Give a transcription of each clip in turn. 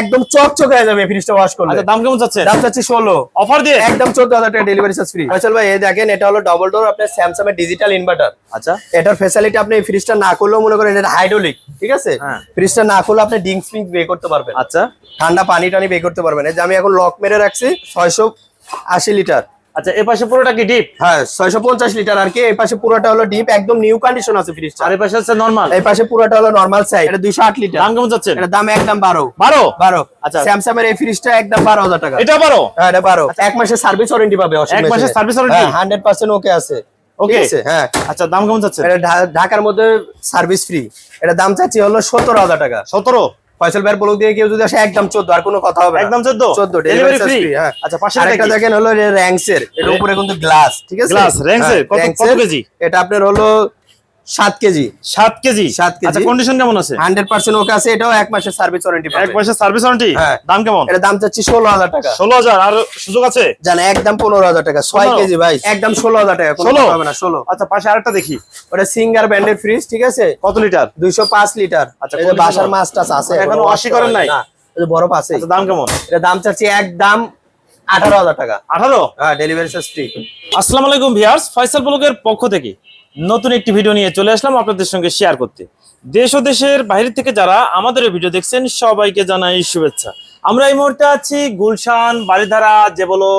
একদম চকচক হয়ে যাবে ফ্রিজটা ওয়াশ করলে। আচ্ছা দাম কেমন যাচ্ছে দাম যাচ্ছে ষোলো। অফার দিয়ে? একদম চোদ্দ হাজার টাকা ডেলিভারি চার্জ ফ্রি ফয়সাল ভাই এই দেখেন এটা হলো ডবল ডোর আপনার স্যামসাং এর ডিজিটাল ইনভার্টার আচ্ছা। এটার ফ্যাসিলিটি আপনি এই ফ্রিজটা না করলেও মনে করেন এটা হাইড্রোলিক ঠিক আছে? হ্যাঁ। ফ্রিজটা না করলে আপনি ডিং ফিঙ্কস বে করতে পারবেন। আচ্ছা। ঠান্ডা পানি টানি বে করতে পারবেন। এই যে আমি এখন লক মেরে রাখছি ছয়শো আশি লিটার। আচ্ছা এ পাশে পুরোটা কি ডিপ হ্যাঁ ছয়শো পঞ্চাশ লিটার আর কি এই পাশে পুরোটা হলো ডিপ একদম নিউ কন্ডিশন আছে ফ্রিজটা আর এ পাশে আছে নরমাল এই পাশে পুরোটা হলো নর্মাল সাইজ এটা দুইশো আট লিটার দাম কেমন যাচ্ছে এটা দাম একদম বারো। বারো? আচ্ছা। স্যামসাং এর এই ফ্রিজটা একদম বারো হাজার টাকা। এটা হ্যাঁ এটা বারো। এক মাসের সার্ভিস ওয়ারেন্টি পাবে এক মাসের পার্সেন্ট ওকে আছে. ঠিক আছে হ্যাঁ। আচ্ছা দাম কেমন যাচ্ছে এটা ঢাকার মধ্যে সার্ভিস ফ্রি এটা দাম চাচ্ছি হলো সতেরো হাজার টাকা। সতেরো? ফয়সাল ভাইয়ের ব্লক দিয়ে কেউ যদি আসে একদম চোদ্দ আর কোনো কথা হবে একদম চোদ্দ? চোদ্দ ডেলিভারি ডেলিভারি ফ্রি হ্যাঁ। আচ্ছা পাশে একটা দেখেন হলো র্যাঙ্কস এর এটা রে- উপরে কিন্তু গ্লাস ঠিক আছে? গ্লাস এর? হ্যাঁ, কত- কত কেজি? এটা আপনার হলো সাত কেজি। সাত কেজি? সাত কেজি। আচ্ছা কন্ডিশন কেমন আছে? হান্ড্রেড পার্সেন্ট ওকে আছে এটাও এক মাসের সার্ভিস ওয়ারেন্টি এক মাসের সার্ভিস ওয়ারেন্টি হ্যাঁ। দাম কেমন? এটা দাম চাচ্ছি ষোলো হাজার টাকা। ষোলো হাজার আর সুযোগ আছে? জান একদম পনেরো হাজার টাকা। ছয় কেজি ভাই। একদম ষোলো হাজার টাকা কোনো হবে না ষোলো। আচ্ছা পাশে আরেকটা দেখি। ওটা সিঙ্গার ব্র্যান্ডের ফ্রিজ ঠিক আছে? কত লিটার? দুইশো পাঁচ লিটার। আচ্ছা, বাসার। মাছ টাছ আছে এখনও এখনও ওয়াশই করেন নাই? না, বরফ আছে। আচ্ছা দাম কেমন? এটা দাম চাচ্ছি একদম আঠারো হাজার টাকা। আঠারো? হ্যাঁ ডেলিভারি চার্জ ফ্রি আসসালামু আলাইকুম ভিউয়ার্স ফয়সাল ব্লগের পক্ষ থেকে নতুন একটি ভিডিও নিয়ে চলে আসলাম আপনাদের সঙ্গে শেয়ার করতে। দেশ ও দেশের বাইরে থেকে যারা আমাদের ভিডিও দেখছেন সবাইকে জানাই শুভেচ্ছা। আমরা এই মুহূর্তে আছি গুলশান বাড়িধারা যে বলো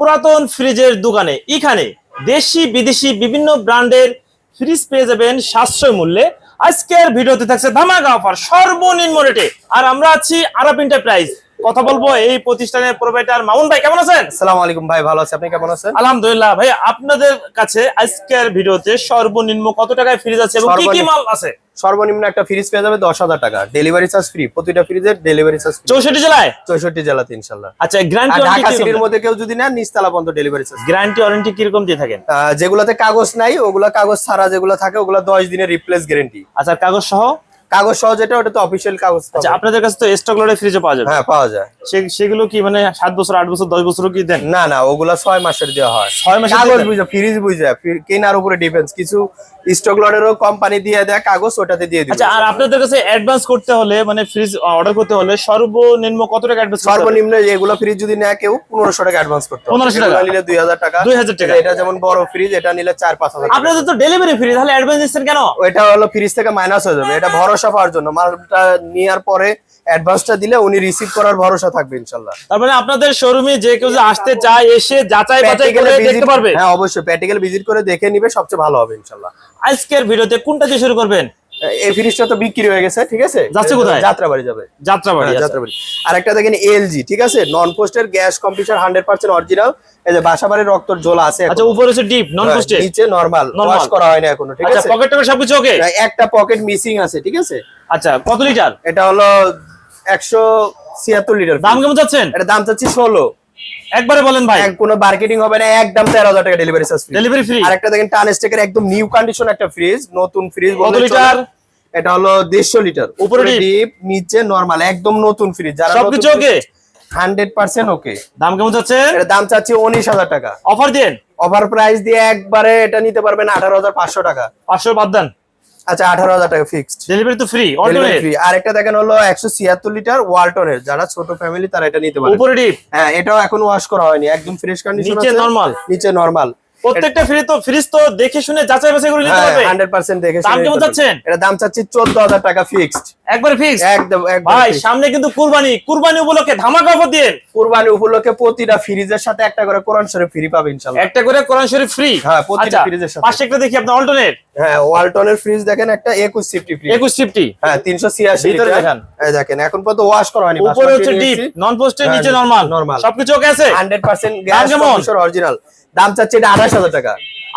পুরাতন ফ্রিজের দোকানে। এখানে দেশি বিদেশি বিভিন্ন ব্র্যান্ডের ফ্রিজ পেয়ে যাবেন সাশ্রয় মূল্যে। আজকের ভিডিওতে থাকছে ধামাকা অফার সর্বনিম্ন রেটে আর আমরা আছি আরব এন্টারপ্রাইজ কথা বলব এই প্রতিষ্ঠানের প্রোভাইডার মামুন ভাই কেমন আছেন? সালাম আলাইকুম ভাই ভালো আছে। আপনি কেমন আছেন? আলহামদুলিল্লাহ ভাই আপনাদের কাছে আজকের ভিডিওতে সর্বনিম্ন কত টাকায় ফ্রিজ আছে এবং কি কি মাল আছে? সর্বনিম্ন একটা ফ্রিজ পেয়ে যাবে দশ হাজার টাকা। ডেলিভারি চার্জ ফ্রি প্রতিটা ফ্রিজের ডেলিভারি চার্জ চৌষট্টি জেলায়? চৌষট্টি জেলাতে ইনশাল্লাহ। আচ্ছা গ্যারান্টি ঢাকা সিটির মধ্যে কেউ যদি নেন নিচতলা পর্যন্ত ডেলিভারি চার্জ গ্যারান্টি ওয়ারেন্টি কীরকম দিয়ে থাকেন? যেগুলোতে কাগজ নাই ওগুলা কাগজ ছাড়া যেগুলো থাকে ওগুলো দশ দিনের রিপ্লেস গ্যারান্টি আচ্ছা কাগজ সহ? কাগজ সহজ যেটা ওটা তো অফিসিয়াল কাগজ। আচ্ছা আপনাদের কাছে তো স্টক লড়ে ফ্রিজে পাওয়া যায় হ্যাঁ পাওয়া যায়। সে- সেগুলো কি মানে 7 বছর 8 বছর দশ বছর কি দেন? না না ওগুলা 6 মাসের দেওয়া হয়। 6 মাসের কাগজ বুঝা ফ্রিজ বুঝা কেনার উপরে ডিফেন্স কিছু স্টক লটেরও কোম্পানি দিয়ে দেয় কাগজ ওটাতে দিয়ে দিবে। আচ্ছা আর আপনাদের কাছে অ্যাডভান্স করতে হলে মানে ফ্রিজ অর্ডার করতে হলে সর্বনিম্ন কত টাকা অ্যাডভান্স সর্বনিম্ন এগুলো ফ্রিজ যদি নেয় কেউ পনেরোশো টাকা অ্যাডভান্স করতে হবে। 1500 টাকা? নিলে দুই হাজার টাকা। 2000 টাকা। এটা যেমন বড় ফ্রিজ এটা নিলে চার পাঁচ হাজার টাকা। আপনাদের তো ডেলিভারি ফ্রি তাহলে অ্যাডভান্স দিচ্ছেন কেন? ওইটা হলো ফ্রিজ থেকে মাইনাস হয়ে যাবে। এটা ভরসা পাওয়ার জন্য। মালটা নেওয়ার পরে অ্যাডভান্সটা দিলে উনি রিসিভ করার ভরসা থাকবে ইনশাল্লাহ। তার মানে আপনাদের শোরুমে যে কেউ আসতে চায় এসে যাচাই বাছাই করে দেখতে পারবে? হ্যাঁ অবশ্যই। প্র্যাকটিক্যাল ভিজিট করে দেখে নিবে সবচেয়ে ভালো হবে ইনশাল্লাহ। আজকের ভিডিওতে কোনটা দিয়ে শুরু করবেন? এই ফ্রিজটা তো বিক্রি হয়ে গেছে ঠিক আছে? যাচ্ছে কোথায়? যাত্রাবাড়ি যাবে। যাত্রাবাড়ি হ্যাঁ, আচ্ছা। যাত্রাবাড়ি। আরেকটা দেখেন এলজি ঠিক আছে? নন পোস্টের gas computer hundred percent original এই যে বাসাবাড়ির রক্তর জোলা আছে আচ্ছা উপরে হচ্ছে ডিপ নন পোস্টেড নিচে নরমাল। ওয়াশ করা হয় না এখনও ঠিক আচ্ছা আছে? পকেট টকেট সবকিছু ওকে একটা পকেট মিসিং আছে ঠিক আছে? আচ্ছা কত লিটার এটা হলো একশো ছিয়াত্তর লিটার দাম কেমন যাচ্ছেন এটা দাম চাচ্ছি ষোলো। একবারে বলেন ভাই। কোনো মার্কেটিং হবে না একদম তেরো হাজার টাকা ডেলিভারি চার্জ ডেলিভারি ফ্রি আরেকটা দেখেন টান স্টেকের একদম নিউ কন্ডিশন একটা ফ্রিজ নতুন ফ্রিজ কত লিটার? এটা হলো দেড়শো লিটার উপরে ডিপ নিচে নরমাল একদম নতুন ফ্রিজ যারা সবকিছু ওকে হান্ড্রেড পার্সেন্ট ওকে দাম কেমন যাচ্ছে এটা দাম চাচ্ছি উনিশ হাজার টাকা। অফার দেন অফার প্রাইস দিয়ে একবারে এটা নিতে পারবেন আঠারো হাজার পাঁচশো টাকা। পাঁচশো বাদ দেন। আচ্ছা আঠারো হাজার টাকা ফিক্সড ডেলিভারি তো ফ্রি ফ্রি আর একটা দেখেন হলো একশো ছিয়াত্তর লিটার ওয়ালটনের যারা ছোট ফ্যামিলি তারা এটা নিতে পারে। উপরে ডিপ হ্যাঁ এটাও এখন ওয়াশ করা হয়নি। একদম ফ্রেশ কন্ডিশন নিচে নর্মাল নিচে নরমাল প্রত্যেকটা ফ্রি তো ফ্রিজ তো দেখে শুনে যাচাই বাছাই করে নিতে পারবে হান্ড্রেড পার্সেন্ট দেখে দাম কেমন চাচ্ছেন? এটা দাম চাচ্ছি চোদ্দ হাজার টাকা ফিক্সড একবারে ফিক্স একদম একদম ভাই সামনে কিন্তু কুরবানি। কুরবানি উপলক্ষে ধামাকা অফার কুরবানি উপলক্ষে প্রতিটা ফ্রিজের সাথে একটা করে কোরআন শরীফ ফ্রি পাবে ইনশাল্লাহ একটা করে কোরআন শরীফ ফ্রি হ্যাঁ, প্রতিটা ফ্রিজের সাথে। পাশে একটা দেখি আপনার অল্টারনেট হ্যাঁ ওয়ালটনের ফ্রিজ দেখেন একটা একুশ সিফটি ফ্রিজ একুশ ফিফটি হ্যাঁ তিনশো ছিয়াশি ভিতরে দেখেন। দেখেন এখন পর্যন্ত ওয়াশ করা হয়নি উপরে হচ্ছে ডিপ নন পোস্টের হ্যাঁ, নিচে নরমাল normal। সবকিছু ওকে আছে? হান্ড্রেড পার্সেন্ট গ্যাস কেমন? অরিজিনাল দাম চাচ্ছে এটা আঠাশ হাজার টাকা।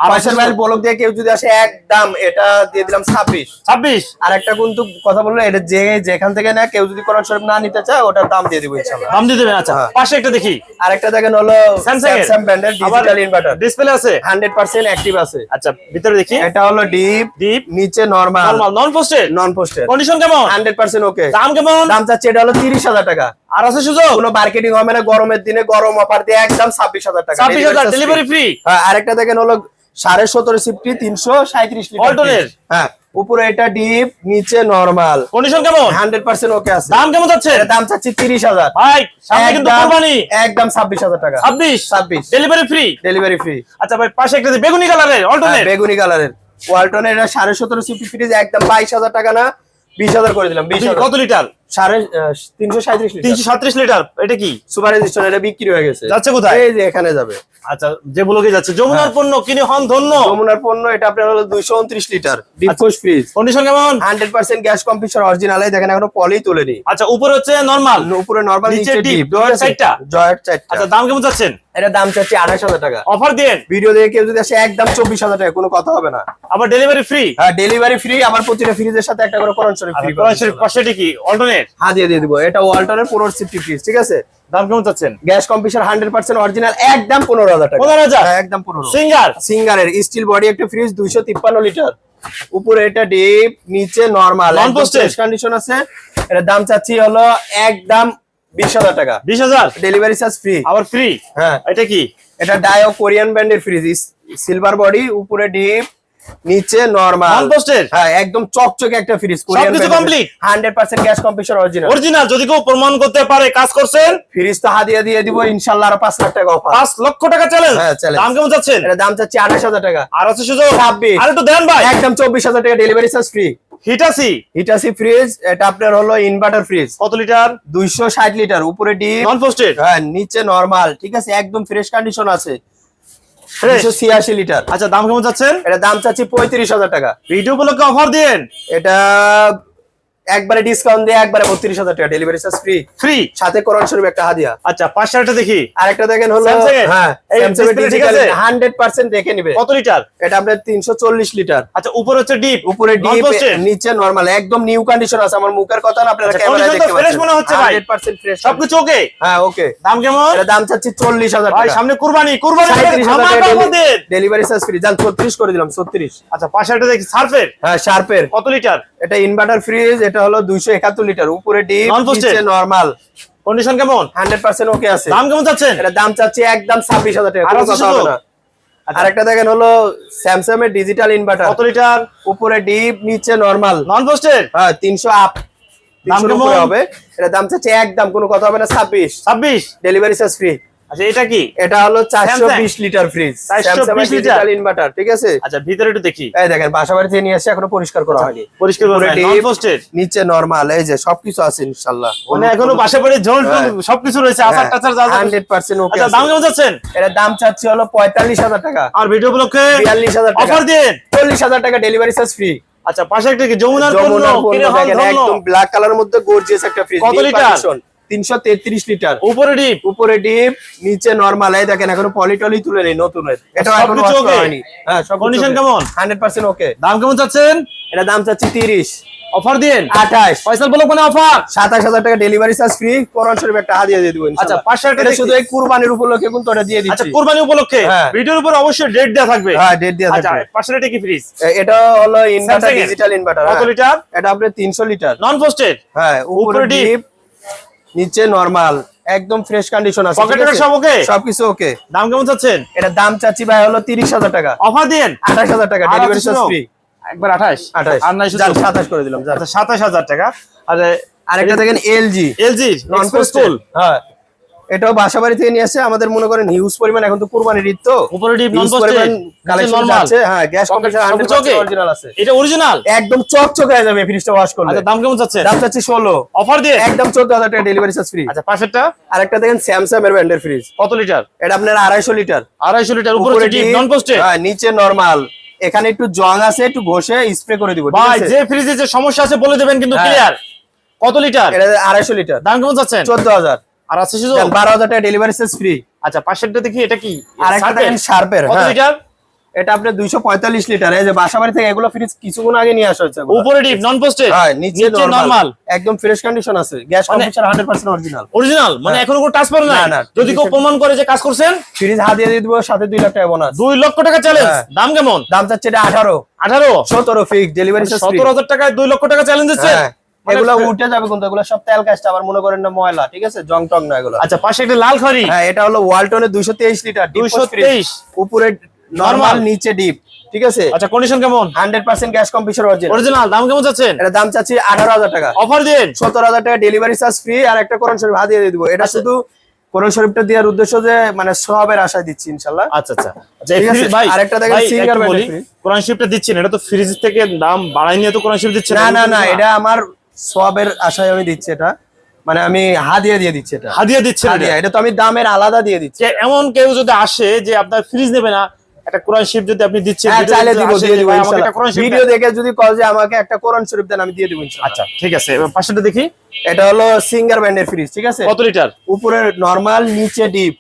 পয়সার বাইরে বলক দিয়ে কেউ যদি আসে এক দাম এটা দিয়ে দিলাম ছাব্বিশ। ছাব্বিশ? আর একটা কিন্তু কথা বলল এটা যে যেখান থেকে না কেউ যদি কোরআন শরীফ না নিতে চায় ওটার দাম দিয়ে দিব ইনশাল্লাহ দাম দিয়ে দেবেন আচ্ছা। হ্যাঁ। পাশে একটা দেখি। আরেকটা দেখেন হলো স্যামসাং ব্র্যান্ডের ডিজিটাল ইনভার্টার ডিসপ্লে আছে? হান্ড্রেড পার্সেন্ট অ্যাক্টিভ আছে। আচ্ছা ভিতরে দেখি। এটা হলো ডিপ ডিপ নিচে normal normal non posted non পোস্টেড কন্ডিশন কেমন? হান্ড্রেড পার্সেন্ট ওকে দাম কেমন? দাম চাচ্ছে এটা হলো তিরিশ হাজার টাকা। আর আছে সুযোগ? কোনো মার্কেটিং হবে না গরমের দিনে গরম অফার দিয়ে একদম ছাব্বিশ হাজার টাকা। ডেলিভারি। ফ্রি হ্যাঁ আরেকটা দেখেন হলো সাড়ে সতেরো সিফটি তিনশো সাঁত্রিশ লিটার হ্যাঁ উপরে এটা ডিপ নিচে নরমাল কন্ডিশন কেমন? হান্ড্রেড পার্সেন্ট ওকে আছে। দাম কেমন যাচ্ছে? দাম চাচ্ছি তিরিশ হাজার। ভাই সামনে কিন্তু কোরবানি। একদম ছাব্বিশ হাজার টাকা। ছাব্বিশ? ছাব্বিশ। ডেলিভারি ফ্রি ডেলিভারি ফ্রি আচ্ছা ভাই পাশে একটা বেগুনি কালারের অল্টারনেট বেগুনি কালারের। ওয়ালটনের এটা সাড়ে সতেরো সিপি ফ্রিজ একদম বাইশ হাজার টাকা না বিশ হাজার করে দিলাম বিশ হাজার। কত লিটার সাড়ে তিনশো সাঁত্রিশ তিনশো সাত্রিশ লিটার? এটা কি? সুপার রেজিস্ট্রেশন এটা বিক্রি হয়ে গেছে। যাচ্ছে কোথায়? এই যে এখানে যাবে। আচ্ছা যে ব্লকে যাচ্ছে যমুনার হ্যাঁ। পণ্য কিনে হন ধন্য। যমুনার পণ্য এটা আপনার হলো দুইশো উনত্রিশ litre. Deep fridge fridge condition কেমন? Hundred percent gas computer original দেখেন এখনও পলি তোলেনি। আচ্ছা উপরে হচ্ছে নরমাল উপরে নর্মাল নিচে ডিপ জয়ের? জয়ের আচ্ছা দাম কেমন যাচ্ছেন এটা দাম চাচ্ছি আঠাশ হাজার টাকা। অফার দেন। ভিডিও দেখে কেউ যদি আসে একদম চব্বিশ হাজার টাকা কোনো কথা হবে না। আবার ডেলিভারি ফ্রি হ্যাঁ ডেলিভারি ফ্রি আমার প্রতিটা ফ্রিজের সাথে একটা করে শরীফ ফ্রি পাশে কি? অল্টারনেট হ্যাঁ দিয়ে দিয়ে দিব। এটা ওয়ালটনের পনেরো সিফটি ফ্রিজ ঠিক আছে? দাম কেমন যাচ্ছেন gas computer hundred percent original একদম পনেরো হাজার টাকা। 15,000? হ্যাঁ, একদম পনেরো। সিঙ্গার সিঙ্গারের স্টিল বডি একটা ফ্রিজ দুইশো তিপ্পান্ন লিটার উপরে এটা ডিপ নিচে নর্মাল? কন্ডিশন আছে। এটার দাম চাচ্ছি হলো একদম বিশ হাজার টাকা। বিশ হাজার? ডেলিভারি চার্জ ফ্রি আবার ফ্রি হ্যাঁ। এটা কি? এটা ডায়ো কোরিয়ান ব্র্যান্ডের ফ্রিজ সিলভার বডি উপরে ডিপ নিচে নরমাল? হ্যাঁ একদম চকচকে একটা ফ্রিজ সবকিছু? Hundred percent gas computer original original যদি কেউ প্রমাণ করতে পারে কাজ করছেন? ফ্রিজ তো হাদিয়া দিয়ে দিব ইনশাল্লাহ আরও পাঁচ লাখ টাকা অফার পাঁচ লক্ষ টাকা চ্যালেঞ্জ হ্যাঁ, challenge। দাম কেমন যাচ্ছেন এটা দাম চাচ্ছি আঠাশ হাজার টাকা। আর আছে সুযোগ? ছাব্বিশ। আর একটু দেন ভাই। একদম চব্বিশ হাজার টাকা delivery charge free Hitachi Hitachi fridge এটা আপনার হলো ইনভার্টার ফ্রিজ কত লিটার দুইশো ষাট লিটার উপরে ডিপ। নন হ্যাঁ নিচে নরমাল ঠিক আছে? একদম ফ্রেশ কন্ডিশন আছে। Fresh? দুইশো ছিয়াশি লিটার। আচ্ছা দাম কেমন যাচ্ছে এটা দাম চাচ্ছি পঁয়ত্রিশ হাজার টাকা। ভিডিও উপলক্ষে অফার দিন এটা একবারে ডিসকাউন্ট দিয়ে একবারে বত্রিশ হাজার টাকা ডেলিভারি চার্জ ফ্রি ফ্রি সাথে কোরআন শরীফ একটা হাদিয়া। আচ্ছা পাঁচশো একটা দেখি। আরেকটা দেখেন হলো হ্যাঁ এই স্যামসাং ঠিক আছে? হান্ড্রেড পার্সেন্ট দেখে নিবে। কত লিটার? এটা আপনার তিনশো চল্লিশ লিটার। আচ্ছা উপরে হচ্ছে ডিপ উপরে ডিপ নিচে নরমাল একদম নিউ কন্ডিশন আছে। আমার মুখের কথা না আপনারা আচ্ছা, condition তো দেখতে fresh মনে হচ্ছে ভাই। 100% ফ্রেশ সবকিছু ওকে হ্যাঁ ওকে দাম কেমন? এটা দাম চাচ্ছি চল্লিশ হাজার ভাই টাকা। সামনে কুরবানি কুরবানি ডেলিভারি চার্জ ফ্রি যান ছত্রিশ করে দিলাম ছত্রিশ। আচ্ছা পাশে একটা দেখি সার্ফের হ্যাঁ শার্পের কত লিটার? এটা ইনভার্টার ফ্রিজ এটা হলো দুইশো একাত্তর লিটার। উপরে ডিপ নিচে নরমাল কন্ডিশন কেমন? হান্ড্রেড পার্সেন্ট ওকে আছে। দাম কেমন যাচ্ছেন এটা দাম চাচ্ছি একদম ছাব্বিশ হাজার টাকা আর কোনো কথা হবে না। আচ্ছা। আরেকটা দেখেন হলো স্যামসাং এর ডিজিটাল ইনভার্টার কত লিটার? উপরে ডিপ নিচে নরমাল নন পোস্টেড হ্যাঁ তিনশো আপ তিনশোর কেমন? হবে। এটা দাম চাচ্ছি একদম কোনো কথা হবে না ছাব্বিশ। ছাব্বিশ? ডেলিভারি চার্জ ফ্রি আচ্ছা এটা কি? এটা হলো চারশো Samsung? বিশ লিটার ফ্রিজ 420 লিটার? ইনভার্টার ঠিক আছে? আচ্ছা ভিতরে একটু দেখি। এই দেখেন বাসা বাড়ি থেকে নিয়ে আসছে এখনও পরিষ্কার করা হয়নি। পরিষ্কার করে নন পোস্টেড নিচে নরমাল এই যে সবকিছু আছে ইনশাল্লাহ। মানে এখনও পড়ে ঝোল হ্যাঁ। সবকিছু রয়েছে আচার টাচার যা যা- হান্ড্রেড পার্সেন্ট ওকে আচ্ছা দাম কেমন যাচ্ছেন? এটা দাম চাচ্ছি হলো পঁয়তাল্লিশ হাজার টাকা। আর ভিডিও বিয়াল্লিশ হাজার টাকা। অফার দিন। চল্লিশ হাজার টাকা ডেলিভারি চার্জ ফ্রি আচ্ছা পাশে একটা কি যমুনার পণ্য একদম ব্ল্যাক কালারের মধ্যে গর্জিয়াস একটা ফ্রিজ কত লিটার? তিনশো তেত্রিশ লিটার। উপরে ডিপ? উপরে ডিপ নিচে নরমাল এই দেখেন এখনও পলিটলি তুলে নেই নতুন এটা এখনও? হয়নি। হ্যাঁ সব কেমন? হান্ড্রেড পার্সেন্ট ওকে দাম কেমন চাচ্ছেন? এটা দাম চাচ্ছি তিরিশ। অফার দিন আঠাশ। ফয়সাল বলো মানে অফার সাতাশ হাজার টাকা ডেলিভারি চার্জ ফ্রি কোরআন শরীফ একটা হাদিয়া দিয়ে দিব আচ্ছা, পাঁচশো একটা শুধু এই কুরবানির উপলক্ষে কিন্তু এটা দিয়ে আচ্ছা কুরবানি উপলক্ষে? হ্যাঁ। ভিডিওর উপর অবশ্যই ডেট দেওয়া থাকবে। হ্যাঁ ডেট দিয়ে আচ্ছা থাকবে। এটা কি ফ্রিজ এটা হলো ইনভার্টার ডিজিটাল ইনভার্টার কত লিটার? এটা আপনার তিনশো লিটার। নন পোস্টেড হ্যাঁ উপরে ডিপ নিচে নরমাল একদম ফ্রেশ কন্ডিশন আছে পকেটে? সব ওকে সবকিছু ওকে দাম কেমন চাচ্ছেন? এটা দাম চাচ্ছি ভাই হলো তিরিশ হাজার টাকা। অফার দিন আঠাশ হাজার টাকা ডেলিভারি চার্জ ফ্রি একবার আঠাশ। আঠাশ। আর নাই শুধু? যান, সাতাশ করে দিলাম। আচ্ছা সাতাশ হাজার টাকা। আর আরেকটা দেখেন এলজি এলজি নন কোস্টাল পোস্টেল হ্যাঁ। এটাও বাসা বাড়ি থেকে নিয়ে আসে আমাদের মনে করেন হিউজ পরিমাণ এখন তো কুরবানির ঈদ তো। কালেকশন আছে হ্যাঁ গ্যাস কম্প্রেসার সবকিছু 100% okay? অরিজিনাল আছে। এটা অরিজিনাল একদম চকচক হয়ে যাবে ফ্রিজটা ওয়াশ করলে। আচ্ছা দাম কেমন দাম অফার দিয়ে? একদম চোদ্দ হাজার টাকা ডেলিভারি চার্জ ফ্রি আচ্ছা পাশেরটা? আরেকটা দেখেন স্যামসাং এর ব্র্যান্ডের ফ্রিজ কত লিটার এটা আপনার আড়াইশো লিটার আড়াইশো লিটার উপরে ডিপ নন পোস্টেড হ্যাঁ নিচে নরমাল এখানে একটু জং আছে একটু ঘষে স্প্রে করে দিব ভাই যে ফ্রিজে যে সমস্যা আছে বলে দেবেন কিন্তু। ক্লিয়ার কত লিটার এটা আড়াইশো লিটার দাম কেমন চাচ্ছেন চোদ্দ হাজার। আর আছে শুধু বারো হাজার টাকা ডেলিভারি চার্জ ফ্রি আচ্ছা পাশেরটা দেখি এটা কি? আর একটা? দেখেন শার্পের কত লিটার? এটা আপনার দুইশো পঁয়তাল্লিশ লিটার। এই যে বাসাবাড়ি থেকে এগুলো ফ্রিজ কিছুক্ষণ আগে নিয়ে আসা হচ্ছে উপরে ডিপ নন পোস্টেড হ্যাঁ নিচে নরমাল একদম ফ্রেশ কন্ডিশন আছে। গ্যাস মানে- compressor hundred percent original original মানে হ্যাঁ। এখনও কোনো টাচ পারে না যদি কেউ প্রমাণ করে যে কাজ করছেন? ফ্রিজ হাত দিয়ে দিব সাথে দুই লাখ টাকা বোনাস দুই লক্ষ টাকা চ্যালেঞ্জ হ্যাঁ। দাম কেমন? দাম চাচ্ছে এটা আঠারো। আঠারো? সতেরো ফিক্স ডেলিভারি চার্জ সতেরো হাজার টাকায় দুই লক্ষ টাকা চ্যালেঞ্জ দিচ্ছে? হ্যাঁ। এগুলো উঠে যাবে কিন্তু এগুলো সব তেল কাজটা আবার মনে করেন না ময়লা ঠিক আছে? জং টং না এগুলো। আচ্ছা পাশে একটা লাল খাড়ি। হ্যাঁ এটা হলো দুইশো তেইশ লিটার 223 উপরে নরমাল নিচে ডিপ ঠিক আছে? আচ্ছা কন্ডিশন কেমন? Hundred percent gas computer original original দাম কেমন যাচ্ছেন এটা দাম চাচ্ছি আঠারো হাজার টাকা। অফার দিন। সত্তর হাজার টাকা ডেলিভারি চার্জ ফ্রি আর একটা কোরআন শরীফ হাতিয়ে দিয়ে দিবো। এটা শুধু কোরআন শরীফটা দেওয়ার উদ্দেশ্য যে মানে সবের আশায় দিচ্ছি ইনশাল্লাহ আচ্ছা আচ্ছা। আচ্ছা ভাই আরেকটা দেখেন free। কোরআন শরীফটা দিচ্ছেন এটা তো ফ্রিজ থেকে দাম বাড়াই নিয়ে তো কোরআন শরীফ দিচ্ছেন না না না। এটা আমার সবের আশায় আমি দিচ্ছি এটা। মানে আমি হাদিয়া দিয়ে দিচ্ছি এটা। হাদিয়া দিচ্ছেন এটা। হাদিয়া এটা তো আমি দামের আলাদা দিয়ে দিচ্ছি। এমন কেউ যদি আসে যে আপনার ফ্রিজ নেবে না একটা কোরআন শরীফ যদি আপনি দিচ্ছেন হ্যাঁ চাইলে দিব দিয়ে দিব শরীফ ভিডিও দেখে যদি কল যে আমাকে একটা কোরআন শরীফ দেন আমি দিয়ে দিব ইনশাআল্লাহ আচ্ছা ঠিক আছে। এবার পাশেটা দেখি। এটা হলো সিঙ্গার ব্যান্ডের ফ্রিজ ঠিক আছে? কত লিটার উপরে নরমাল নিচে ডিপ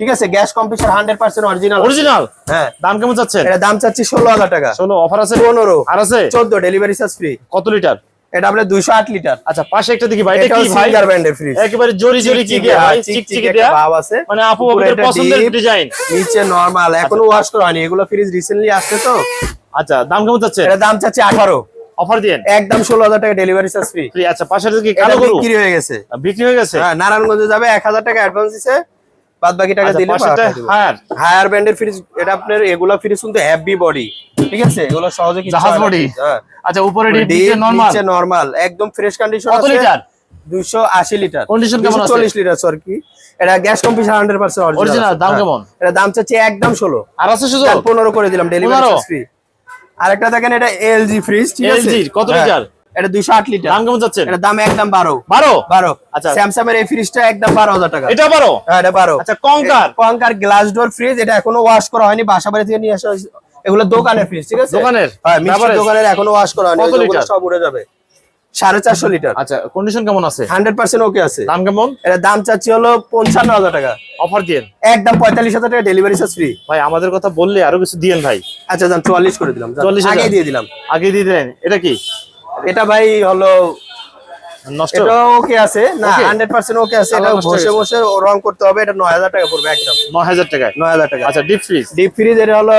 ঠিক আছে? Gas computer hundred percent original original হ্যাঁ। দাম কেমন চাচ্ছেন? এটা দাম চাচ্ছি ষোলো হাজার টাকা। ষোলো অফার আছে? পনেরো। আর আছে? চোদ্দ ডেলিভারি চার্জ ফ্রি কত লিটার এটা আপনার দুইশো আট লিটার। আচ্ছা পাশে একটা দেখি ভাই এটা কি ভাই? সিঙ্গার ব্যান্ডের ফ্রিজ একেবারে জরি জরি কি দেয়া ভাই চিকচিকি দেয়া? ভাব আছে। মানে আপু আপনাদের পছন্দের ডিজাইন নিচে নরমাল এখনও ওয়াশ করা হয়নি। এগুলো ফ্রিজ রিসেন্টলি আসছে তো। আচ্ছা দাম কেমন যাচ্ছে এটা দাম চাচ্ছি আঠারো অফার দিয়েন? একদম ষোলো হাজার টাকা ডেলিভারি চার্জ ফ্রি ফ্রি আচ্ছা পাশে কি কালো গরু। বিক্রি হয়ে গেছে। বিক্রি হয়ে গেছে? হ্যাঁ নারায়ণগঞ্জে যাবে এক হাজার টাকা অ্যাডভান্স দিছে। বাদ বাকি টাকা আচ্ছা দিলে হায়ার হায়ার ব্র্যান্ডের ফ্রিজ এটা আপনার এগুলা ফ্রিজ কিন্তু হেভি বডি ঠিক আছে? এগুলো সহজে কিছু জাহাজ হয় body? হ্যাঁ। আচ্ছা উপরে ডিপ নরমাল নিচে নরমাল একদম ফ্রেশ কন্ডিশন কত লিটার? দুইশো আশি লিটার। Condition কেমন আছে? চল্লিশ লিটার সর কি? এটা gas computer hundred percent Original, দাম কেমন? এটা দাম চাচ্ছি একদম ষোলো। আর আছে সুযোগ? পনেরো করে দিলাম ডেলিভারি ফ্রি আরেকটা দেখেন এটা এলজি ফ্রিজ ঠিক আছে? LG, কত হ্যাঁ, লিটার? এটা দুইশো আট লিটার। দাম কেমন যাচ্ছেন এটা দাম একদম বারো। বারো? বারো। আচ্ছা। স্যামসাং এর এই ফ্রিজটা একদম বারো হাজার টাকা। এটা বারো? হ্যাঁ এটা বারো। আচ্ছা কঙ্কার? কঙ্কার গ্লাস ডোর ফ্রিজ এটা এখনও ওয়াশ করা হয়নি বাসা বাড়ি থেকে নিয়ে আসা। এগুলো দোকানের ফ্রিজ ঠিক আছে? দোকানের? হ্যাঁ মিষ্টি দোকানের এখনও ওয়াশ করা হয়নি লিটার? সব উড়ে যাবে। সাড়ে চারশো লিটার আচ্ছা কন্ডিশন কেমন আছে? হান্ড্রেড পার্সেন্ট ওকে আছে। দাম কেমন? এটা দাম চাচ্ছি হলো পঞ্চান্ন হাজার টাকা। অফার দিয়েন একদম পঁয়তাল্লিশ হাজার টাকা ডেলিভারি চার্জ ফ্রি ভাই আমাদের কথা বললে আরও কিছু দিয়েন ভাই। আচ্ছা যান চুয়াল্লিশ করে দিলাম 44,000 আগে দিয়ে দিলাম। আগে দিয়ে দিলেন এটা কি? এটা ভাই হলো নষ্ট? এটা ওকে আছে। না? হান্ড্রেড পার্সেন্ট ওকে আছে। এটা বসে বসে রং করতে হবে এটা নয় হাজার টাকা পড়বে একদম। নয় হাজার টাকায়? নয় হাজার টাকা। আচ্ছা ডিপ ফ্রিজ ডিপ ফ্রিজ এটা হলো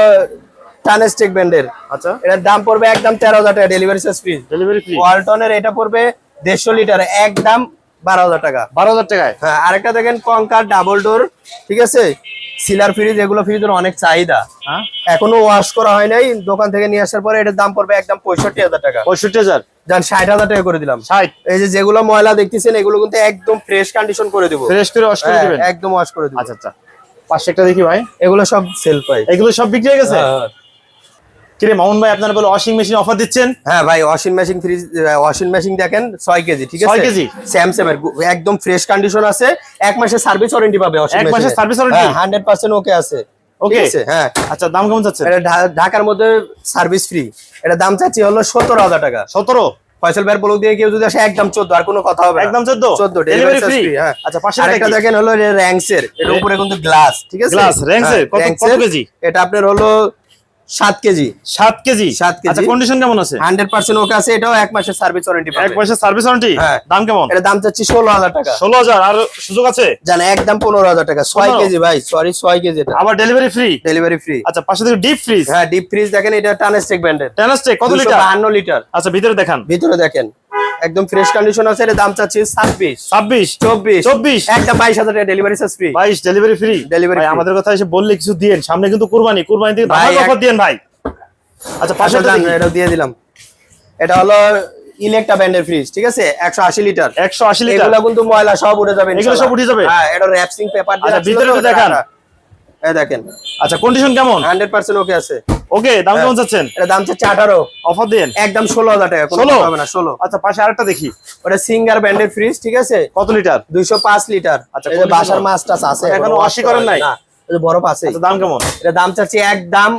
টানেস্টিক ব্র্যান্ডের আচ্ছা। এটার দাম পড়বে একদম তেরো হাজার টাকা delivery charge free delivery free ওয়ালটনের এটা পড়বে দেড়শো লিটার একদম বারো হাজার টাকা। বারো হাজার টাকায়? হ্যাঁ আরেকটা দেখেন কঙ্কার ডাবল ডোর ঠিক আছে? সিলার ফ্রিজ এগুলো ফ্রিজের অনেক চাহিদা। হ্যাঁ? এখনও ওয়াশ করা হয় নাই দোকান থেকে নিয়ে আসার পরে এটার দাম পড়বে একদম পঁয়ষট্টি হাজার টাকা। পঁয়ষট্টি হাজার? যান ষাট হাজার টাকা করে দিলাম। ষাট? এই যে যেগুলো ময়লা দেখতেছেন এগুলো কিন্তু একদম ফ্রেশ কন্ডিশন করে দেবো। ফ্রেশ করে ওয়াশ করে হ্যাঁ, দিবেন? একদম ওয়াশ করে দেবো। আচ্ছা আচ্ছা। পাঁচশো একটা দেখি ভাই। এগুলো সব সেল পাই এগুলো সব বিক্রি হয়ে গেছে? হ্যাঁ, কিরে মামুন ভাই আপনারা বলে ওয়াশিং মেশিন অফার দিচ্ছেন? হ্যাঁ ভাই washing machine fridge washing machine দেখেন ছয় কেজি ঠিক আছে? ছয় কেজি? স্যামসাং এর একদম ফ্রেশ কন্ডিশন আছে। এক মাসের সার্ভিস ওয়ারেন্টি পাবে ওয়াশিং এক মেশিন মাসের service warranty? Hundred percent okay আছে। আছে হ্যাঁ। আচ্ছা দাম কেমন যাচ্ছে? এটা ঢাকার মধ্যে সার্ভিস ফ্রি এটা দাম চাচ্ছি হলো সতেরো হাজার টাকা। সতেরো? ফয়সাল ভাইয়ের ব্লগ দিয়ে কেউ যদি আসে একদম চোদ্দ আর কোনো কথা হবে। একদম চোদ্দ? চোদ্দ ডেলিভারি ডেলিভারি ফ্রি হ্যাঁ। আচ্ছা পাশে আরেকটা দেখেন হলো র্যাঙ্কস এর। এর উপরে কিন্তু গ্লাস ঠিক আছে? এর? হ্যাঁ, কত- কত কেজি? এটা আপনার হলো সাত কেজি। সাত কেজি? সাত কেজি। আচ্ছা কন্ডিশন কেমন আছে? হান্ড্রেড পার্সেন্ট ওকে আছে এটাও এক মাসের সার্ভিস ওয়ারেন্টি এক পাবে পয়সা সার্ভিস ওয়ারেন্টি হ্যাঁ। দাম কেমন? এটা দাম চাচ্ছি ষোলো হাজার টাকা। ষোলো হাজার আর সুযোগ আছে? জান একদম পনেরো হাজার টাকা। ছয় কেজি ভাই সরি ছয় কেজি এটা। আবার ডেলিভারি ফ্রি ডেলিভারি ফ্রি আচ্ছা পাশে থেকে ডিপ ফ্রিজ হ্যাঁ ডিপ ফ্রিজ দেখেন এটা টানেস্টেক ব্র্যান্ডের টেনাস্টে কত লিটার বাহান্ন লিটার আচ্ছা ভিতরে দেখান। ভিতরে দেখেন। একদম ফ্রেশ কন্ডিশন আছে এটা দাম চাচ্ছি ছাব্বিশ। ছাব্বিশ? চব্বিশ। চব্বিশ? একদম বাইশ হাজার টাকা ডেলিভারি চার্জ ফ্রি বাইশ ডেলিভারি ফ্রি Delivery ভাই আমাদের কথা এসে বললে কিছু দিয়েন। সামনে কিন্তু কুরবানি। কুরবানি থেকে এক- অফার দিয়েন ভাই। আচ্ছা পাশে এটা দিয়ে দিলাম। এটা হলো ইলেকট্রা ব্যান্ডের ফ্রিজ ঠিক আছে? একশো আশি লিটার। একশো আশি লিটার? এগুলো কিন্তু ময়লা সব উঠে যাবে এগুলো সব উঠে যাবে? হ্যাঁ এটা র্যাপসিং পেপার দিয়ে আচ্ছা, ভিতরে একটু দেখান। এই দেখেন। আচ্ছা কন্ডিশন কেমন? হান্ড্রেড পার্সেন্ট ওকে আছে। ওকে দাম কেমন চাচ্ছেন? এটা দাম চাচ্ছে আঠারো অফার দেন। একদম ষোলো হাজার টাকা কোনো হবে না ষোলো। আচ্ছা পাশে আরেকটা দেখি। ওটা সিঙ্গার ব্র্যান্ডের ফ্রিজ ঠিক আছে? কত লিটার? দুইশো পাঁচ লিটার। আচ্ছা, বাসার। মাছ টাছ আছে এখনও ওয়াশই করেন নাই? না, বরফ আছে। আচ্ছা দাম কেমন? এটা দাম চাচ্ছি একদম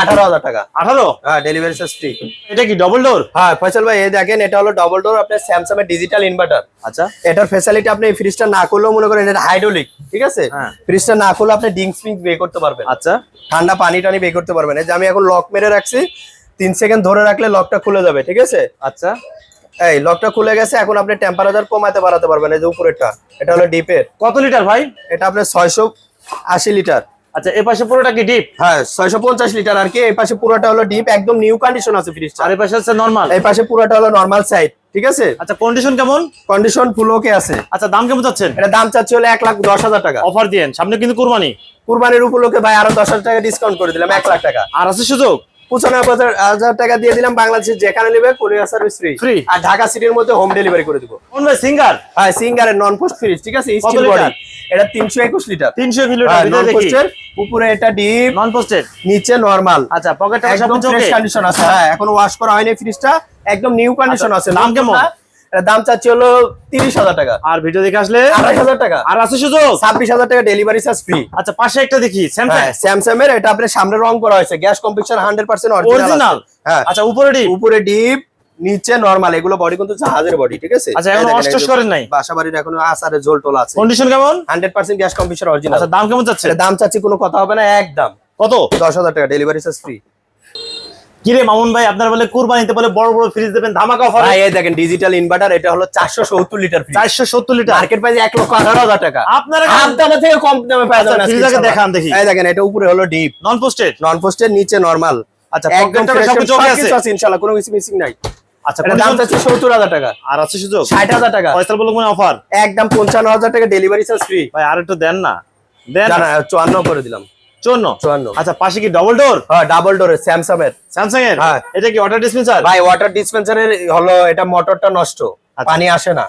আঠারো হাজার টাকা। আঠারো? হ্যাঁ ডেলিভারি চার্জ ফ্রি এটা কি ডবল ডোর হ্যাঁ ফয়সাল ভাই এই দেখেন এটা হলো ডবল ডোর আপনার স্যামসাং এর ডিজিটাল ইনভার্টার আচ্ছা। এটার ফ্যাসিলিটি আপনি ফ্রিজটা না করলেও মনে করেন এটা হাইড্রোলিক ঠিক আছে? হ্যাঁ। ফ্রিজটা না করলে আপনি ডিঙ্কস ফিঙ্কস বে করতে পারবেন। আচ্ছা। ঠান্ডা পানি টানি বে করতে পারবেন। এই যে আমি এখন লক মেরে রাখছি তিন সেকেন্ড ধরে রাখলে লকটা খুলে যাবে ঠিক আছে? আচ্ছা। এই লকটা খুলে গেছে এখন আপনি টেম্পারেচার কমাতে বাড়াতে পারবেন এই যে উপরেরটা। এটা হলো ডিপের কত লিটার ভাই? এটা আপনার ছয়শো আশি লিটার আচ্ছা এই পাশে পুরোটা কি ডিপ হ্যাঁ ছয়শো পঞ্চাশ লিটার আর কি এই পাশে পুরোটা হলো ডিপ একদম নিউ কন্ডিশন আছে ফ্রিজটা আর এই পাশে আছে নরমাল এই পাশে পুরোটা হলো নর্মাল সাইড ঠিক আছে? আচ্ছা কন্ডিশন কেমন? কন্ডিশন ফুল ওকে আছে। আচ্ছা দাম কেমন চাচ্ছেন? এটা দাম চাচ্ছি হলো এক লাখ দশ হাজার টাকা। অফার সামনে কিন্তু কুরবানি। কুরবানির উপলক্ষে ভাই আরও দশ হাজার টাকা ডিসকাউন্ট করে দিলাম এক লাখ টাকা। আর আছে সুযোগ? পঁচানব্বই হাজার হাজার টাকা দিয়ে দিলাম বাংলাদেশের যেখানে নেবে কোরিয়ার সার্ভিস ফ্রি Free। আর ঢাকা সিটির মধ্যে হোম ডেলিভারি করে দিব। সিঙ্গার হ্যাঁ সিঙ্গারের নন পোস্ট ফ্রিজ ঠিক আছে? স্টিল বডি এটা তিনশো একুশ লিটার তিনশো পোস্টের উপরে এটা ডিপ নন পোস্টেড নিচে নরমাল আচ্ছা পকেট একদম ফ্রেশ কন্ডিশন আছে। হ্যাঁ এখনও ওয়াশ করা হয়নি ফ্রিজটা একদম নিউ কন্ডিশন আচ্ছা, আছে। নাম কেমন? দাম চাচ্ছি হলো তিরিশ হাজার টাকা। আর ভিডিও দেখে আসলে আড়াই হাজার টাকা। আর আছে সুযোগ? ছাব্বিশ হাজার টাকা ডেলিভারি চার্জ ফ্রি আচ্ছা পাশে একটা দেখি স্যামসাং এর এটা আপনার সামনে রং করা হয়েছে। Gas compressor hundred percent original হ্যাঁ। আচ্ছা উপরে ডিপ? উপরে ডিপ নিচে নরমাল এগুলো বডি কিন্তু জাহাজের বডি ঠিক আছে? আচ্ছা, এখনও অস্টস করেন নাই? বাসা বাড়ির এখনও আসারে ঝোল টোল আছে। কন্ডিশন কেমন? Hundred percent gas compressor original আচ্ছা দাম কেমন যাচ্ছে দাম চাচ্ছি কোনো কথা হবে না একদম। কত? দশ হাজার টাকা ডেলিভারি চার্জ ফ্রি কিরে মামুন ভাই আপনার বলে কুরবানিতে বলে বড় বড় ফ্রিজ দেবেন ধামাকা অফার ভাই এই দেখেন ডিজিটাল ইনভার্টার এটা হলো চারশো সত্তর লিটার ফ্রি চারশো সত্তর লিটার মার্কেট প্রাইস এক লক্ষ আঠারো হাজার টাকা। আপনারা হাফ দামে থেকে কম দামে পাওয়া যাবে আচ্ছা, ফ্রিজ আগে দেখান দেখি। এই দেখেন এটা উপরে হলো ডিপ নন পোস্টেড নন পোস্টের নিচে নরমাল আচ্ছা, একদম সবকিছু আছে? আছে ইনশাআল্লাহ কোনো কিছু মিসিং নাই। আচ্ছা দাম চাচ্ছি সত্তর হাজার টাকা। আর আছে সুযোগ? ষাট হাজার টাকা। পয়সার বলে মনে অফার একদম পঞ্চান্ন হাজার টাকা ডেলিভারি চার্জ ফ্রি ভাই আর একটু দেন না। দেন। চুয়ান্ন করে দিলাম। চুয়ান্ন। চুয়ান্ন। আচ্ছা পাশে কি ডবল ডোর হ্যাঁ ডাবল ডোরের স্যামসাং এর স্যামসাং এর হ্যাঁ। এটা কি ওয়াটার ডিসপেন্সার ভাই ওয়াটার ডিসপেন্সারের হলো এটা মোটরটা নষ্ট। আচ্ছা। পানি আসে না।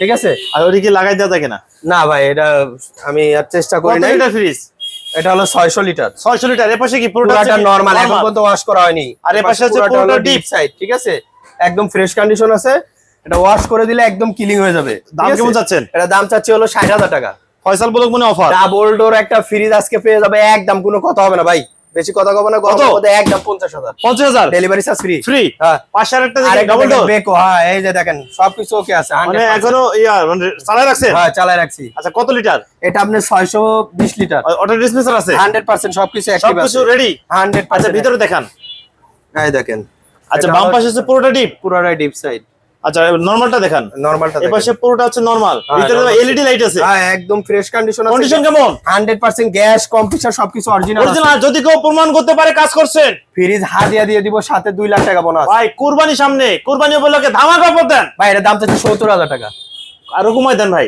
ঠিক আছে? আর ওটা কি লাগাই দেওয়া থাকে না? না ভাই এটা আমি আর চেষ্টা করি ফ্রিজ এটা হলো ছয়শো লিটার ছয়শো লিটার এ পাশে কি পুরোটা নরমাল এখন পর্যন্ত ওয়াশ করা হয়নি। আর পাশে পুরোটা ডিপ সাইড ঠিক আছে? একদম ফ্রেশ কন্ডিশন আছে। এটা ওয়াশ করে দিলে একদম কিলিং হয়ে যাবে। দাম কেমন চাচ্ছেন? এটা দাম চাচ্ছি হলো ষাট হাজার টাকা। ফয়সাল বলক মনে অফার ডাবল ডোর একটা ফ্রিজ আজকে পেয়ে যাবে একদম কোনো কথা হবে না ভাই। বেশি কথা কবে না কত? একদম পঞ্চাশ হাজার। পঞ্চাশ হাজার? ডেলিভারি চার্জ ফ্রি ফ্রি হ্যাঁ। পাশে আরেকটা আর দেখি ডবল ডোর বেকো হ্যাঁ এই যে দেখেন সবকিছু ওকে আছে মানে এখনও ইয়া মানে চালাই রাখছে? হ্যাঁ চালাই রাখছি। আচ্ছা কত লিটার এটা আপনি ছয়শো বিশ লিটার ওয়াটার ডিসপেন্সার আছে? হান্ড্রেড পার্সেন্ট সবকিছু অ্যাক্টিভ আছে সবকিছু আছে। রেডি হান্ড্রেড আচ্ছা পার্সেন্ট ভিতরে দেখান। এই দেখেন। আচ্ছা বাম পাশে হচ্ছে পুরোটা ডিপ পুরোটাই ডিপ সাইড আচ্ছা নরমালটা দেখান। নরমালটা এ পুরোটা হচ্ছে নরমাল হ্যাঁ, ভিতরে এলইডি লাইট আছে। হ্যাঁ একদম ফ্রেশ কন্ডিশন আছে। কন্ডিশন কেমন? হান্ড্রেড পার্সেন্ট গ্যাস কম্পিউটার সবকিছু অরিজিনাল অরিজিনাল যদি কেউ প্রমাণ করতে পারে কাজ করছেন। ফ্রিজ হাদিয়া দিয়ে দিব সাথে দুই লাখ টাকা বোনাস ভাই কুরবানি সামনে। কুরবানি উপলক্ষে ধামাকা অফার দেন। ভাই দাম টাকা। আরও কমাই দেন ভাই।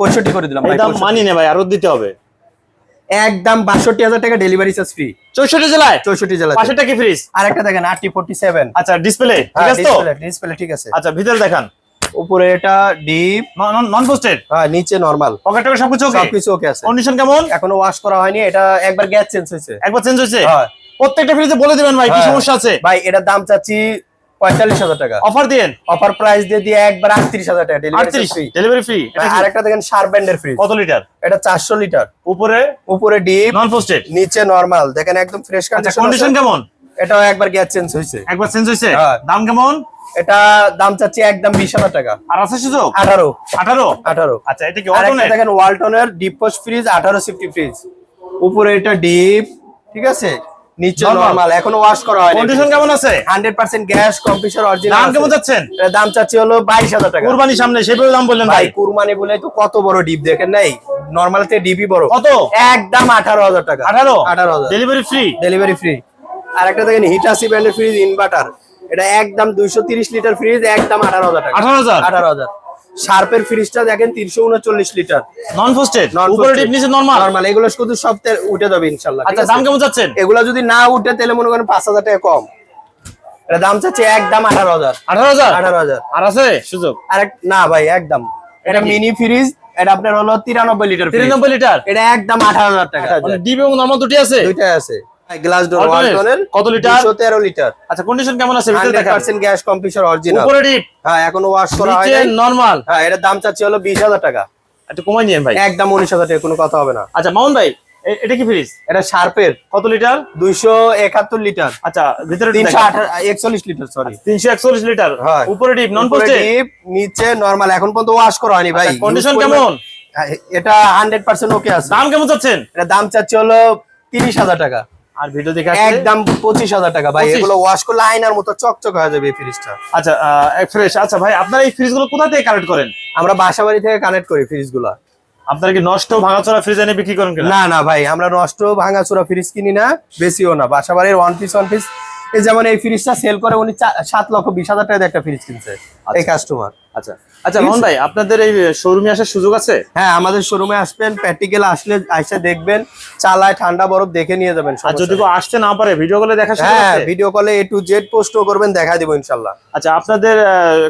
পঁয়ষট্টি করে দিলাম ভাই দাম মানি নে ভাই আরও দিতে হবে। একদম বাষট্টি হাজার টাকা ডেলিভারি চার্জ ফ্রি চৌষট্টি জেলায়? চৌষট্টি জেলা পাশেটা কি ফ্রিজ আরেকটা দেখেন আটটি ফোর্টি সেভেন আচ্ছা ডিসপ্লে ঠিক আছে ডিসপ্লে ঠিক আছে। আচ্ছা ভিতরে দেখান। উপরে এটা ডিপ নন পোস্টেড হ্যাঁ নিচে নরমাল পকেট টকেট সবকিছু ওকে সবকিছু ওকে আছে। কন্ডিশন কেমন? এখনও ওয়াশ করা হয়নি এটা একবার গ্যাস চেঞ্জ হয়েছে। একবার চেঞ্জ হয়েছে? হ্যাঁ। প্রত্যেকটা ফ্রিজে বলে দিবেন ভাই কি হ্যাঁ। সমস্যা আছে? ভাই এটার দাম চাচ্ছি পঁয়তাল্লিশ হাজার টাকা। অফার দিয়েন? অফার প্রাইস দিয়ে দিয়ে একবার আটত্রিশ হাজার টাকা আটত্রিশ ডেলিভারি ফ্রি আরেকটা দেখেন শার্প ব্যান্ডের ফ্রিজ কত লিটার এটা চারশো লিটার উপরে? উপরে ডিপ নন নিচে নরমাল দেখেন একদম ফ্রেশ আচ্ছা কন্ডিশন কেমন? এটাও একবার গ্যাস চেঞ্জ হয়েছে। একবার চেঞ্জ হয়েছে? হ্যাঁ। দাম কেমন? এটা দাম চাচ্ছি একদম বিশ হাজার টাকা। আর আছে সুযোগ? আঠারো। আঠারো? আঠারো। আচ্ছা এটা কি আর একটা অল্টনেট দেখেন ওয়ালটনের ডিপপোস্ট ফ্রিজ আঠারো সিফটি ফ্রিজ উপরে এটা ডিপ ঠিক আছে? নিচে নরমাল এখনও ওয়াশ করা হয়নি। কন্ডিশন কেমন আছে? Hundred percent gas compressor original দাম কেমন যাচ্ছেন? দাম চাচ্ছি হলো বাইশ হাজার টাকা। কুরবানি সামনে সেভাবে দাম বললেন ভাই। ভাই কুরবানি বলে তো কত বড় ডিপ দেখেন নাই? নর্মাল থেকে ডিপই বড়। কত? একদম আঠারো হাজার টাকা। ডেলিভারি ফ্রি ডেলিভারি ফ্রি আর একটা দেখেন হিটাসি ব্র্যান্ডের ফ্রিজ ইনভার্টার এটা একদম দুইশো তিরিশ লিটার ফ্রিজ একদম আঠারো হাজার টাকা। আঠারো হাজার? আঠারো হাজার। শার্পের ফ্রিজটা দেখেন তিনশো উনচল্লিশ লিটার নন ফোস্টেড উপরে posted। ডিপ নিচে নরমাল নর্মাল এগুলো শুধু সব উঠে যাবে ইনশাল্লাহ আচ্ছা দাম কেমন যাচ্ছেন? এগুলো যদি না উঠে তাহলে মনে করেন পাঁচ হাজার টাকা কম। এটা দাম চাচ্ছে একদম আঠারো হাজার। আঠারো হাজার? আঠারো হাজার। আর আছে? সুযোগ। আর এক- না ভাই একদম। এটা মিনি ফ্রিজ এটা আপনার হলো তিরানব্বই লিটার তিরানব্বই লিটার এটা একদম আঠারো হাজার টাকা। মানে ডিপ এবং নর্মাল দুটি আছে? দুইটাই আছে। গ্লাস ডোর ওয়ালটনের কত লিটার? তেরো লিটার আচ্ছা কন্ডিশন কেমন আছে ভিতরে গ্যাস অরিজিনাল উপরে ডিপ হ্যাঁ এখনও ওয়াশ করা হয় নিচে। নরমাল হ্যাঁ এটার দাম চাচ্ছি হলো বিশ হাজার টাকা। একটু কমাই নিয়েন ভাই। একদম টাকা কোনো কথা হবে না। আচ্ছা মামুন ভাই এটা কি ফ্রিজ এটা শার্পের কত লিটার দুইশো একাত্তর লিটার আচ্ছা ভিতরে তিনশো একচল্লিশ লিটার সরি তিনশো একচল্লিশ লিটার হ্যাঁ। উপরে ডিপ নন পোস্টেড নিচে নরমাল এখন পর্যন্ত ওয়াশ করা হয়নি ভাই। কন্ডিশন কেমন? হ্যাঁ, এটা হান্ড্রেড পার্সেন্ট ওকে আছে। দাম কেমন যাচ্ছেন এটা দাম চাচ্ছি হলো তিরিশ হাজার টাকা। আর ভিডিও দেখে একদম পঁচিশ হাজার টাকা ভাই। এগুলো ওয়াশ করলে আয়নার মতো চকচক হয়ে যাবে এই ফ্রিজটা আচ্ছা ফ্রেশ আচ্ছা ভাই আপনারা এই ফ্রিজগুলো কোথা থেকে কালেক্ট করেন? আমরা বাসা বাড়ি থেকে কানেক্ট করি ফ্রিজগুলা আপনারা কি নষ্ট ভাঙাচোরা ফ্রিজ এনে বিক্রি করেন না না ভাই আমরা নষ্ট ভাঙাচোরা ফ্রিজ কিনি না বেশিও না। বাসাবাড়ির ওয়ান পিস ওয়ান পিস এই যেমন এই ফ্রিজটা সেল করে উনি সাত লক্ষ বিশ হাজার টাকা দিয়ে একটা ফ্রিজ কিনছে এই কাস্টমার আচ্ছা। আচ্ছা রহন ভাই আপনাদের এই শোরুমে আসার সুযোগ আছে? হ্যাঁ আমাদের শোরুমে আসবেন প্র্যাকটিক্যাল আসলে এসে দেখবেন চালায় ঠান্ডা বরফ দেখে নিয়ে যাবেন আর যদি কেউ আসতে না পারে ভিডিও কলে দেখা হ্যাঁ ভিডিও কলে এ টু জেড পোস্টও করবেন দেখা দিব ইনশাল্লাহ আচ্ছা আপনাদের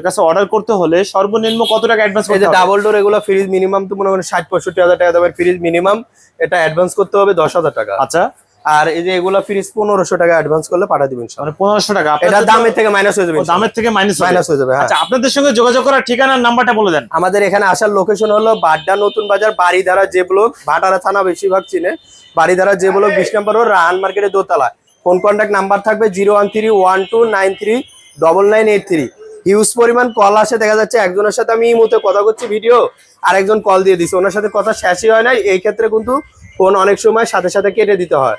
কাছে অর্ডার করতে হলে সর্বনিম্ন কত টাকা অ্যাডভান্স এই করতে হবে? ডাবল ডোর এগুলো ফ্রিজ মিনিমাম তো মনে করেন ষাট পঁয়ষট্টি হাজার টাকা দামের ফ্রিজ মিনিমাম এটা অ্যাডভান্স করতে হবে দশ হাজার টাকা। আচ্ছা। আর এই যে এগুলো ফ্রিজ পনেরোশো টাকা অ্যাডভান্স করলে পাঠা দিবেন মানে পনেরোশো টাকা। এটা দামের থেকে মাইনাস হয়ে যাবে দামের থেকে মাইনাস মাইনাস হয়ে যাবে হ্যাঁ। আচ্ছা আপনাদের সঙ্গে যোগাযোগ করার ঠিকানার নাম্বারটা বলে দেন। আমাদের এখানে আসার লোকেশন হলো বাড্ডা নতুন বাজার বাড়িধারা যে ব্লক ভাটারা থানা বেশিরভাগ চিনে। বাড়িধারা যে ব্লক বিশ নম্বর রোড রাহান মার্কেটের দোতলা। ফোন কন্ট্যাক্ট নাম্বার থাকবে zero one three one two nine three double nine eight three huge পরিমাণ কল আসে দেখা যাচ্ছে একজনের সাথে আমি এই মুহূর্তে কথা করছি ভিডিও আরেকজন কল দিয়ে দিচ্ছে ওনার সাথে কথা শেষই হয় না এই ক্ষেত্রে কিন্তু ফোন অনেক সময় সাথে সাথে কেটে দিতে হয়।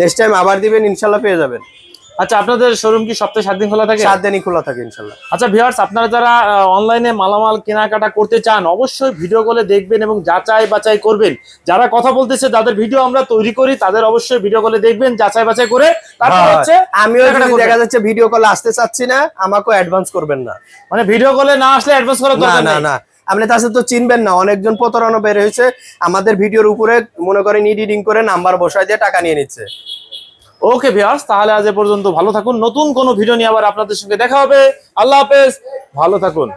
নেক্সট টাইম আবার দিবেন ইনশাল্লাহ পেয়ে যাবেন। আচ্ছা আপনাদের শোরুম কি সপ্তাহে সাত দিন খোলা থাকে? সাত দিনই খোলা থাকে ইনশাল্লাহ। আচ্ছা ভিউয়ার্স আপনারা যারা অনলাইনে মালামাল কেনাকাটা করতে চান অবশ্যই ভিডিও কলে দেখবেন এবং যাচাই বাছাই করবেন। যারা কথা বলতেছে যাদের ভিডিও আমরা তৈরি করি তাদের অবশ্যই ভিডিও কলে দেখবেন যাচাই বাছাই করে তারপর হ্যাঁ, হচ্ছে আমিও দেখা যাচ্ছে ভিডিও কল আসতে চাচ্ছি না আমাকেও অ্যাডভান্স করবেন না। মানে ভিডিও কলে না আসলে অ্যাডভান্স করার না দরকার না না। আপনি তার সাথে তো চিনবেন না, অনেকজন প্রতারণা বের হয়েছে। আমাদের ভিডিওর উপরে মনে করেন এডিটিং করে নাম্বার বসায় দিয়ে টাকা নিয়ে নিচ্ছে। ওকে ভিয়ার্স তাহলে আজ এ পর্যন্ত ভালো থাকুন। নতুন কোনো ভিডিও নিয়ে আবার আপনাদের সঙ্গে দেখা হবে। আল্লাহ হাফেজ। ভালো থাকুন।